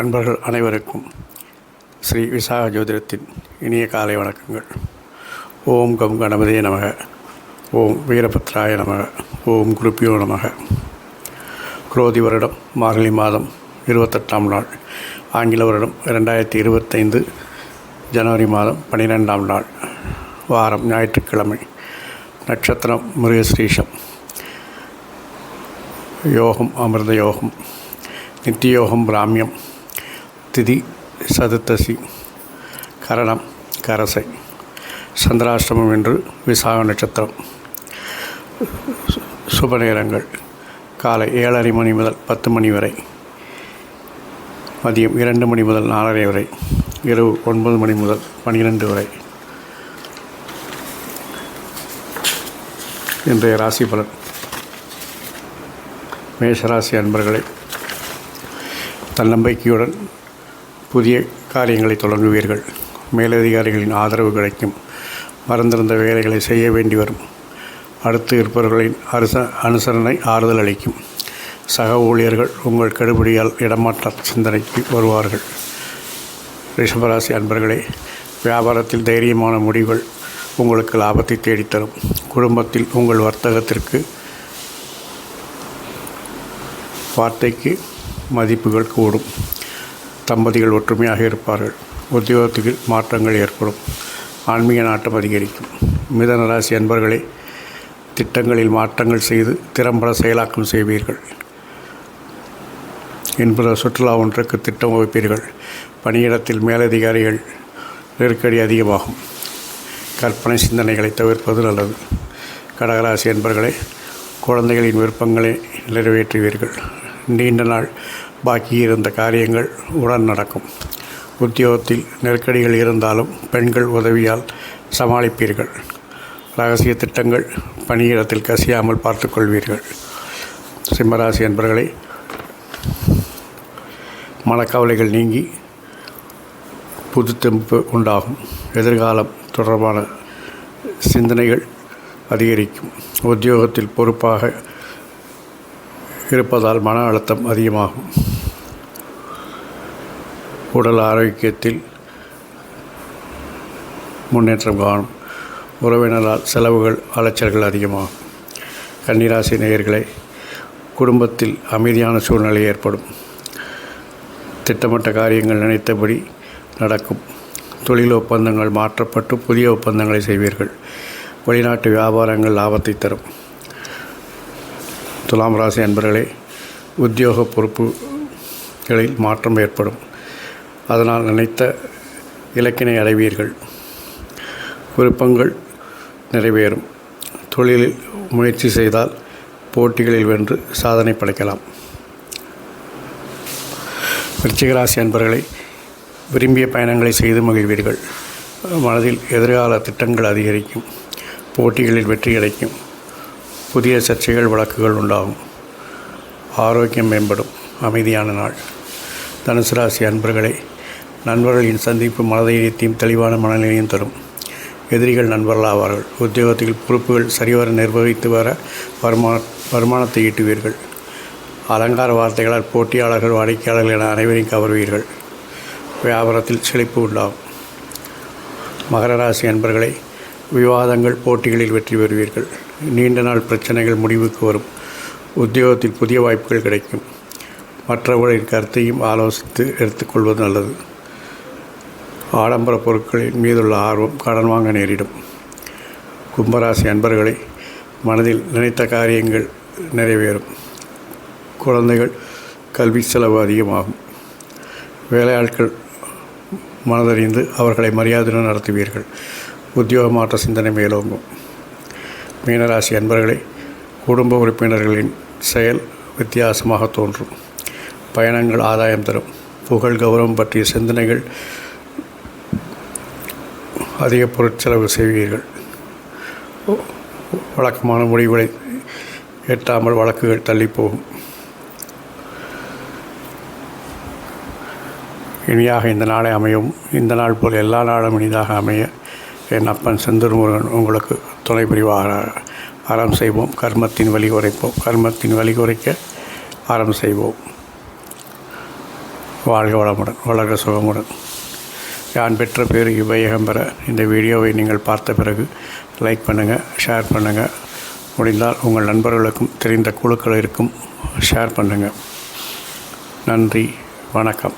அன்பர்கள் அனைவருக்கும் ஸ்ரீ விசாக ஜோதிடத்தின் இனிய காலை வணக்கங்கள். ஓம் கம் கணபதியே நமக. ஓம் வீரபத்ராய நமக. ஓம் குருப்பியோ நமக. குரோதி வருடம் மார்கழி மாதம் இருபத்தெட்டாம் நாள். ஆங்கில வருடம் ரெண்டாயிரத்தி இருபத்தைந்து ஜனவரி மாதம் பன்னிரெண்டாம் நாள். வாரம் ஞாயிற்றுக்கிழமை நட்சத்திரம் மிருகஸ்ரீஷம் யோகம் அமிர்த யோகம் நித்தியோகம் பிராமியம். திதி சதுர்த்தசி கரணம் கரசை சந்திராஷ்டமம் என்று விசாக நட்சத்திரம். சுப நேரங்கள். காலை ஏழரை மணி முதல் பத்து மணி வரை. மதியம் இரண்டு மணி முதல் நாலரை வரை. இரவு ஒன்பது மணி முதல் பன்னிரெண்டு வரை. இன்றைய ராசி பலன். மேஷராசி அன்பர்களை தன்னம்பிக்கையுடன் புதிய காரியங்களை தொடங்குவீர்கள். மேலதிகாரிகளின் ஆதரவு கிடைக்கும். மறந்திருந்த வேலைகளை செய்ய வேண்டி வரும். அடுத்து இருப்பவர்களின் அனுச அனுசரணை ஆறுதல் அளிக்கும். சக ஊழியர்கள் உங்கள் கெடுபடியால் இடமாற்ற சிந்தனைக்கு வருவார்கள். ரிஷபராசி அன்பர்களே வியாபாரத்தில் தைரியமான முடிவுகள் உங்களுக்கு லாபத்தை தேடித்தரும். குடும்பத்தில் உங்கள் வர்த்தகத்திற்கு வார்த்தைக்கு மதிப்புகள் கூடும். தம்பதிகள் ஒற்றுமையாக இருப்பார்கள். உத்தியோகத்துக்கு மாற்றங்கள் ஏற்படும். ஆன்மீக நாட்டம் அதிகரிக்கும். மிதன ராசி அன்பர்களே திட்டங்களில் மாற்றங்கள் செய்து திறம்பட செயலாக்கம் செய்வீர்கள். என்பது சுற்றுலா ஒன்றுக்கு திட்டம் வகுப்பீர்கள். பணியிடத்தில் மேலதிகாரிகள் நெருக்கடி அதிகமாகும். கற்பனை சிந்தனைகளை தவிர்ப்பது நல்லது. கடகராசி என்பர்களே குழந்தைகளின் விருப்பங்களை நிறைவேற்றுவீர்கள். நீண்ட நாள் பாக்கி இருந்த காரியங்கள் உடன் நடக்கும். உத்தியோகத்தில் நெருக்கடிகள் இருந்தாலும் பெண்கள் உதவியால் சமாளிப்பீர்கள். ரகசிய திட்டங்கள் பணியிடத்தில் கசியாமல் பார்த்துக்கொள்வீர்கள் சிம்மராசி என்பர்களை மனக்கவலைகள் நீங்கி புதுத்தெம்பு உண்டாகும். எதிர்காலம் தொடர்பான சிந்தனைகள் அதிகரிக்கும். உத்தியோகத்தில் பொறுப்பாக இருப்பதால் மன அழுத்தம் அதிகமாகும். உடல் ஆரோக்கியத்தில் முன்னேற்றம் காணும். உறவினரால் செலவுகள் அலைச்சல்கள் அதிகமாகும். கன்னிராசி நேயர்களை குடும்பத்தில் அமைதியான சூழ்நிலை ஏற்படும். திட்டமிட்ட காரியங்கள் நினைத்தபடி நடக்கும். தொழில் ஒப்பந்தங்கள் மாற்றப்பட்டு புதிய ஒப்பந்தங்களை செய்வீர்கள். வெளிநாட்டு வியாபாரங்கள் லாபத்தை தரும். துலாம் ராசி அன்பர்களே உத்தியோக பொறுப்புகளில் மாற்றம் ஏற்படும். அதனால் நினைத்த இலக்கினை அடைவீர்கள். விருப்பங்கள் நிறைவேறும். தொழிலில் முயற்சி செய்தால் போட்டிகளில் வென்று சாதனை படைக்கலாம். விருச்சிகராசி அன்பர்களை விரும்பிய பயணங்களை செய்து மகிழ்வீர்கள். மனதில் எதிர்கால திட்டங்கள் அதிகரிக்கும். போட்டிகளில் வெற்றி கிடைக்கும் புதிய சர்ச்சைகள் வழக்குகள் உண்டாகும். ஆரோக்கியம் மேம்படும். அமைதியான நாள். தனுசு ராசி அன்பர்களே நண்பர்களின் சந்திப்பு மனதைரியத்தையும் தெளிவான மனநிலையும் தரும். எதிரிகள் நண்பர்களாவார்கள் உத்தியோகத்தில் பொறுப்புகள் சரிவர நிர்வகித்து வர வருமான வருமானத்தை ஈட்டுவீர்கள். அலங்கார வார்த்தைகளால் போட்டியாளர்கள் வாடிக்கையாளர்கள் என அனைவரையும் கவர்வீர்கள். வியாபாரத்தில் செழிப்பு உண்டாகும். மகர ராசி அன்பர்களை விவாதங்கள் போட்டிகளில் வெற்றி பெறுவீர்கள். நீண்ட நாள் பிரச்சனைகள் முடிவுக்கு வரும். உத்தியோகத்தில் புதிய வாய்ப்புகள் கிடைக்கும். மற்றவர்களின் கருத்தையும் ஆலோசித்து எடுத்துக்கொள்வது நல்லது. ஆடம்பர பொருட்களின் மீதுள்ள ஆர்வம் கடன் வாங்க நேரிடும். கும்பராசி அன்பர்களை மனதில் நினைத்த காரியங்கள் நிறைவேறும். குழந்தைகள் கல்வி செலவு அதிகமாகும். வேலையாட்கள் மனதறிந்து அவர்களை மரியாதையுடன் நடத்துவீர்கள். உத்தியோக மாற்ற சிந்தனை மேலோங்கும். மீனராசி அன்பர்களை குடும்ப உறுப்பினர்களின் செயல் வித்தியாசமாக தோன்றும். பயணங்கள் ஆதாயம் தரும். புகழ் கௌரவம் பற்றிய சிந்தனைகள் அதிக பொருட்செலவு செய்வீர்கள். வழக்கமான முடிவுகளை எட்டாமல் வழக்குகள் தள்ளிப்போகும். இனியாக இந்த நாளை அமையும். இந்த நாள் போல் எல்லா நாளும் இனிதாக அமைய என் அப்பன் செந்தூர் முருகன் உங்களுக்கு துணை புரிவாக அறம் செய்வோம் கர்மத்தின் வழி குறைப்போம் கர்மத்தின் வழி குறைக்க அறம் செய்வோம். வாழ்க வளமுடன் வளர்க சுகமுடன். யான் பெற்ற பேர் இவ்வையகம் பெற இந்த வீடியோவை நீங்கள் பார்த்த பிறகு லைக் பண்ணுங்கள் ஷேர் பண்ணுங்கள் முடிந்தால் உங்கள் நண்பர்களுக்கும் தெரிந்த குழுக்களிற்கும் ஷேர் பண்ணுங்கள் நன்றி வணக்கம்.